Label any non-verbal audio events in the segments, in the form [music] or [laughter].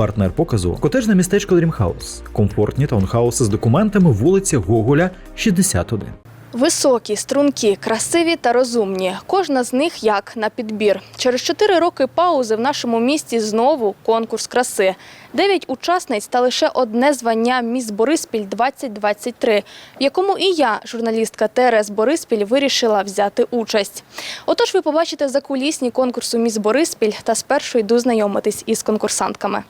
Партнер показу котежне містечко Дрімхаус, комфортні таунхауси з документами вулиця Гоголя, 61. Високі, стрункі, красиві та розумні. Кожна з них як на підбір. Через чотири роки паузи в нашому місті знову конкурс краси. Дев'ять учасниць та лише одне звання Міс Бориспіль 2023, в якому і я, журналістка ТРС Бориспіль, вирішила взяти участь. Отож, ви побачите закулісні конкурсу Міс Бориспіль та спершу йду знайомитись із конкурсантками.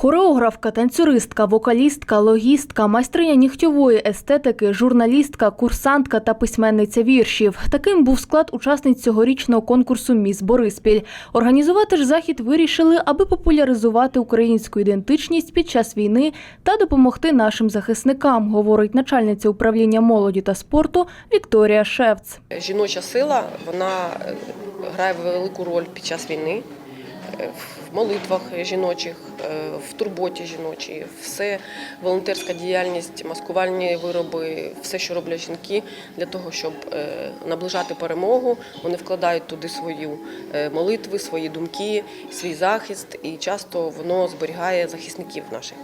Хореографка, танцюристка, вокалістка, логістка, майстриня нігтьової естетики, журналістка, курсантка та письменниця віршів. Таким був склад учасниць цьогорічного конкурсу Міс Бориспіль. Організувати ж захід вирішили, аби популяризувати українську ідентичність під час війни та допомогти нашим захисникам, говорить начальниця управління молоді та спорту Вікторія Шевц. Жіноча сила вона грає велику роль під час війни в молитвах жіночих, е, в турботі жіночій, все волонтерська діяльність, маскувальні вироби, все, що роблять жінки для того, щоб е, наближати перемогу. Вони вкладають туди свою е, молитви, свої думки, свій захист, і часто воно зберігає захисників наших.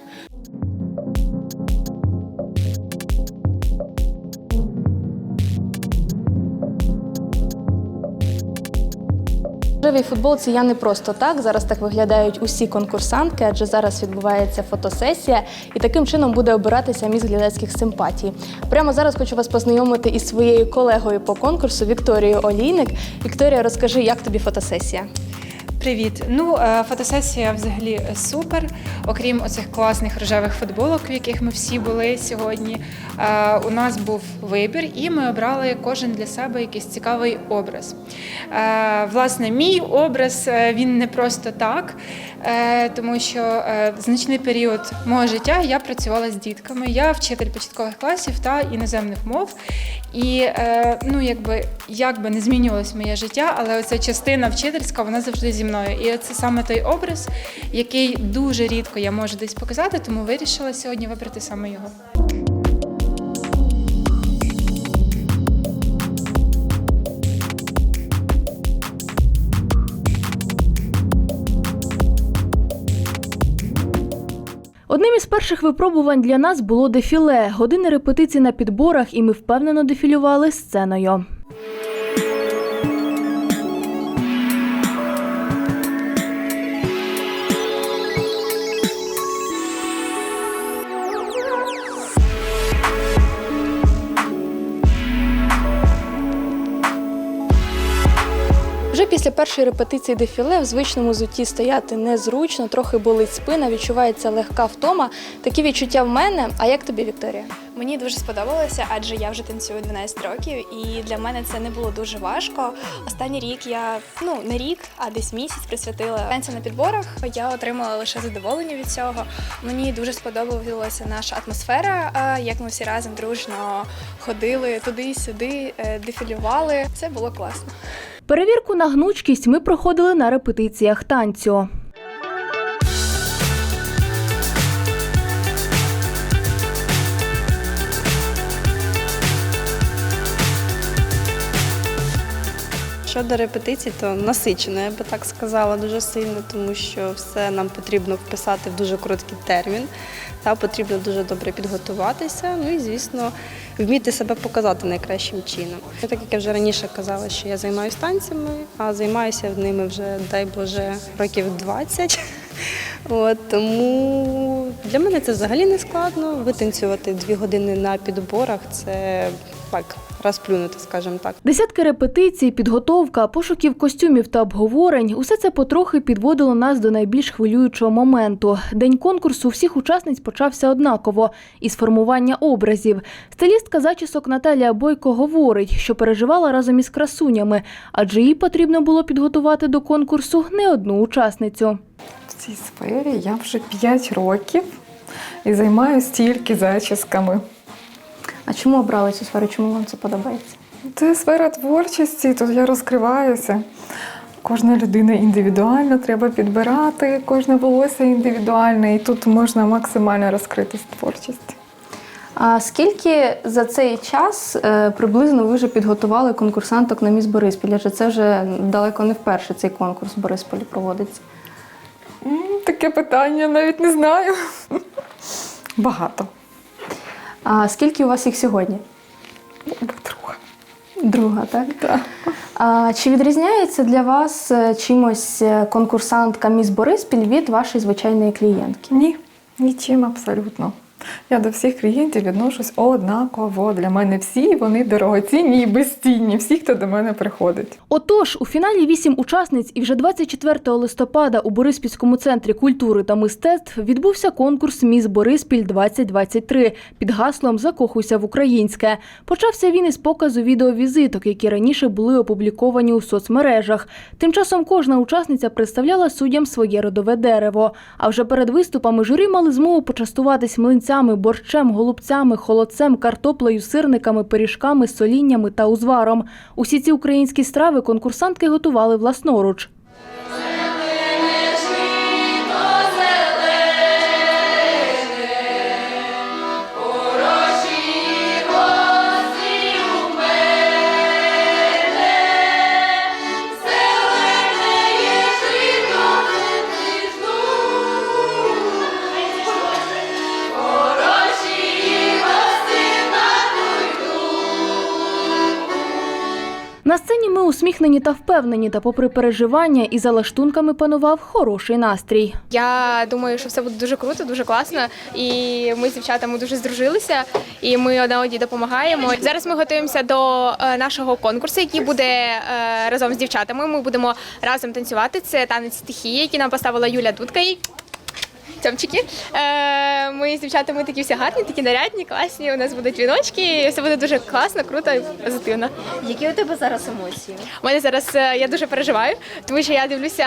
В рожевій футболці я не просто так. Зараз так виглядають усі конкурсантки, адже зараз відбувається фотосесія, і таким чином буде обиратися міс глядацьких симпатій. Прямо зараз хочу вас познайомити із своєю колегою по конкурсу Вікторією Олійник. Вікторія, розкажи, як тобі фотосесія? Привіт. Ну, е, фотосесія взагалі супер. Окрім оцих класних рожевих футболок, в яких ми всі були сьогодні. е, У нас був вибір, і ми обрали кожен для себе якийсь цікавий образ. Е, Власне, мій образ він не просто так, тому що значний період мого життя я працювала з дітками. Я вчитель початкових класів та іноземних мов. І ну, якби як би не змінювалось моє життя, але оця частина вчительська вона завжди зі мною. І це саме той образ, який дуже рідко я можу десь показати, тому вирішила сьогодні вибрати саме його. Одним із перших випробувань для нас було дефіле. Години репетицій на підборах, і ми впевнено дефілювали сценою. Першої репетиції дефіле в звичному зуті стояти незручно, трохи болить спина, відчувається легка втома. Такі відчуття в мене. А як тобі, Вікторія? Мені дуже сподобалося, адже я вже танцюю 12 років, і для мене це не було дуже важко. Останній рік я ну не рік, а десь місяць присвятила танцям на підборах. Я отримала лише задоволення від цього. Мені дуже сподобалася наша атмосфера, як ми всі разом дружно ходили туди-сюди, е, дефілювали. Це було класно. Перевірку на гнучкість ми проходили на репетиціях танцю. Щодо репетицій, то насичено, я би так сказала, дуже сильно, тому що все нам потрібно вписати в дуже короткий термін. Та потрібно дуже добре підготуватися. Ну і звісно, вміти себе показати найкращим чином. Так як я вже раніше казала, що я займаюся танцями, а займаюся ними вже, дай Боже, років 20. [laughs] От, тому для мене це взагалі не складно. Витанцювати дві години на підборах це так, розплюнути, скажімо так. Десятки репетицій, підготовка, пошуків костюмів та обговорень усе це потрохи підводило нас до найбільш хвилюючого моменту. День конкурсу всіх учасниць почався однаково із формування образів. Стилістка зачісок Наталія Бойко говорить, що переживала разом із красунями, адже їй потрібно було підготувати до конкурсу не одну учасницю. В цій сфері я вже 5 років і займаюся тільки зачісками. А чому обрали цю сферу? Чому вам це подобається? Це сфера творчості, тут я розкриваюся. Кожна людина індивідуально треба підбирати, кожне волосся індивідуальне, і тут можна максимально розкритись творчості. А скільки за цей час е, приблизно ви вже підготували конкурсанток на міс Бориспіль? Адже це вже далеко не вперше цей конкурс в Борисполі проводиться. Таке питання навіть не знаю. Багато. А скільки у вас їх сьогодні? Друга. Друга, так? Так. А чи відрізняється для вас е, чимось е, конкурсантка міс Бориспіль від вашої звичайної клієнтки? Ні, нічим абсолютно. Я до всіх клієнтів відношусь однаково. Для мене всі вони дорогоцінні і безцінні, всі, хто до мене приходить. Отож, у фіналі вісім учасниць і вже 24 листопада у Бориспільському центрі культури та мистецтв відбувся конкурс Міс Бориспіль 2023 під гаслом Закохуйся в українське. Почався він із показу відеовізиток, які раніше були опубліковані у соцмережах. Тим часом кожна учасниця представляла суддям своє родове дерево. А вже перед виступами журі мали змогу почастуватись млинцями, борщем, голубцями, холодцем, картоплею, сирниками, пиріжками, соліннями та узваром. Усі ці українські страви конкурсантки готували власноруч. На сцені ми усміхнені та впевнені, та попри переживання і за лаштунками панував хороший настрій. Я думаю, що все буде дуже круто, дуже класно. І ми з дівчатами дуже здружилися, і ми одна одній допомагаємо. Зараз ми готуємося до е, нашого конкурсу, який буде е, разом з дівчатами. Ми будемо разом танцювати. Це танець стихії, який нам поставила Юля Дудка. Тьомчики. Е, Ми з дівчатами такі всі гарні, такі нарядні, класні. У нас будуть віночки. і Все буде дуже класно, круто і позитивно. Які у тебе зараз емоції? У мене зараз е, я дуже переживаю, тому що я дивлюся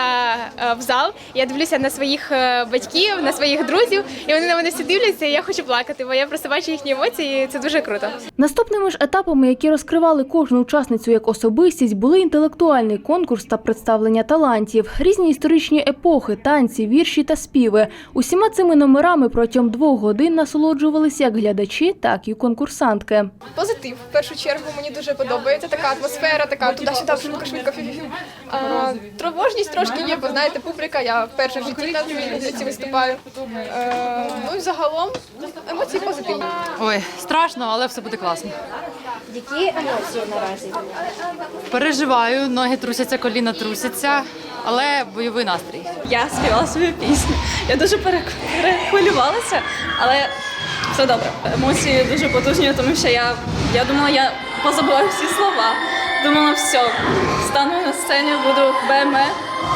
е, в зал, я дивлюся на своїх е, батьків, на своїх друзів, і вони на мене всі дивляться, і я хочу плакати, бо я просто бачу їхні емоції, і це дуже круто. Наступними ж етапами, які розкривали кожну учасницю як особистість, були інтелектуальний конкурс та представлення талантів, різні історичні епохи, танці, вірші та співи. Усіма цими номерами протягом двох годин насолоджувалися як глядачі, так і конкурсантки. Позитив в першу чергу мені дуже подобається. Така атмосфера, така туди-сюди, швидко, швидко. А, Тривожність трошки є, бо знаєте, публіка. Я вперше в житті на місяці виступаю. Е, Ну і загалом емоції позитивні. Ой, страшно, але все буде класно. Які емоції наразі? Переживаю, ноги трусяться, коліна трусяться, але бойовий настрій. Я співала свою пісню. Я дуже перехвилювалася, але все добре. Емоції дуже потужні, тому що я, я думала, я позабула всі слова. Думала, все, стану на сцені, буду БМ.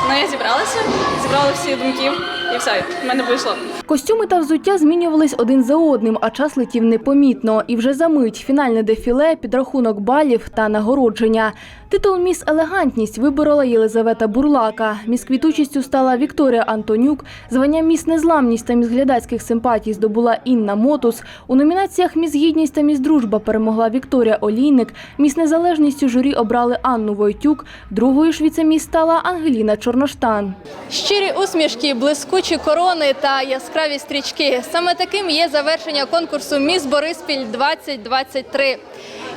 Ну я зібралася, зібрала всі думки, і все, в мене вийшло. Костюми та взуття змінювались один за одним, а час летів непомітно. І вже за мить фінальне дефіле, підрахунок балів та нагородження. Титул Міс Елегантність виборола Єлизавета Бурлака. Міс квітучістю стала Вікторія Антонюк. Звання Міс Незламність та Міс глядацьких симпатій здобула Інна Мотус. У номінаціях Міс Гідність та Міс Дружба перемогла Вікторія Олійник. Міс Незалежність у журі обрали Анну Войтюк. Другою ж віцеміс стала Ангеліна Чорноштан. Щирі усмішки, блискучі корони та яскраві стрічки. Саме таким є завершення конкурсу Міс Бориспіль 2023.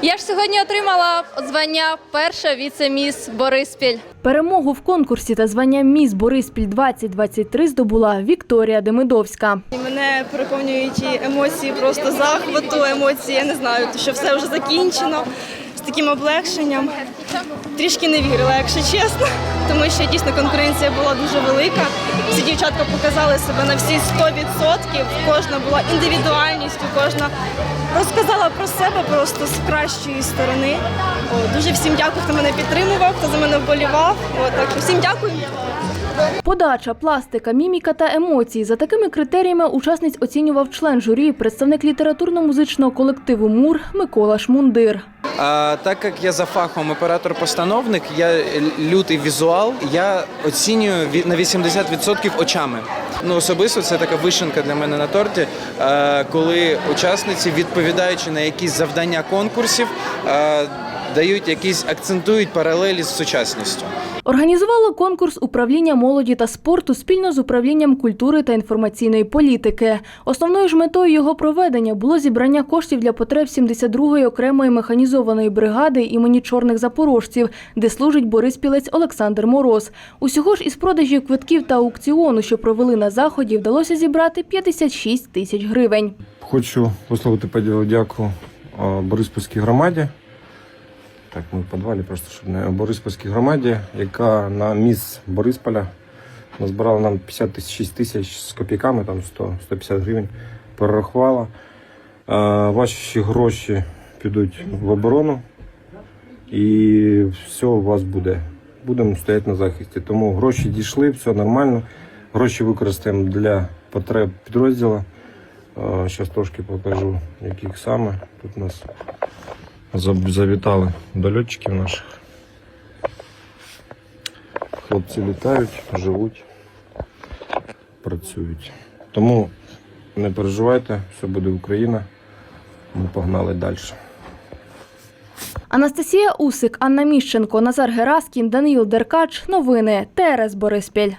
Я ж сьогодні отримала звання перша віце-міс Бориспіль. Перемогу в конкурсі та звання Міс Бориспіль 2023 здобула Вікторія Демидовська. Мене переповнюють емоції просто захвату, емоції, я не знаю, що все вже закінчено таким облегшенням. Трішки не вірила, якщо чесно, тому що дійсно конкуренція була дуже велика. Всі дівчатка показали себе на всі 100%, кожна була індивідуальністю, кожна розказала про себе просто з кращої сторони. О, дуже всім дякую, хто мене підтримував, хто за мене вболівав. О, так що всім дякую. Подача, пластика, міміка та емоції. За такими критеріями учасниць оцінював член журі, представник літературно-музичного колективу МУР Микола Шмундир. Так як я за фахом оператор-постановник, я лютий візуал, я оцінюю на 80% очами. Ну особисто це така вишенка для мене на торті, е, коли учасниці, відповідаючи на якісь завдання конкурсів, е, дають якісь акцентують паралелі з сучасністю. Організувало конкурс управління молоді та спорту спільно з управлінням культури та інформаційної політики. Основною ж метою його проведення було зібрання коштів для потреб 72-ї окремої механізованої бригади імені чорних запорожців, де служить бориспілець Олександр Мороз. Усього ж із продажів квитків та аукціону, що провели на заході, вдалося зібрати 56 тисяч гривень. Хочу висловити подяку дяку Бориспільській громаді. Так, ми в підвалі просто щоб не Бориспільській громаді, яка на міс Борисполя назбирала нам 56 тисяч з копійками, там 100-150 гривень, перерахувала. Е, Ваші гроші підуть в оборону і все у вас буде. Будемо стояти на захисті. Тому гроші дійшли, все нормально. Гроші використаємо для потреб підрозділу. Зараз трошки покажу, яких саме. Тут у нас завітали до льотчиків наших. Хлопці літають, живуть, працюють. Тому не переживайте, все буде Україна. Ми погнали далі. Анастасія Усик, Анна Міщенко, Назар Гераскін, Даниїл Деркач. Новини ТРС Бориспіль.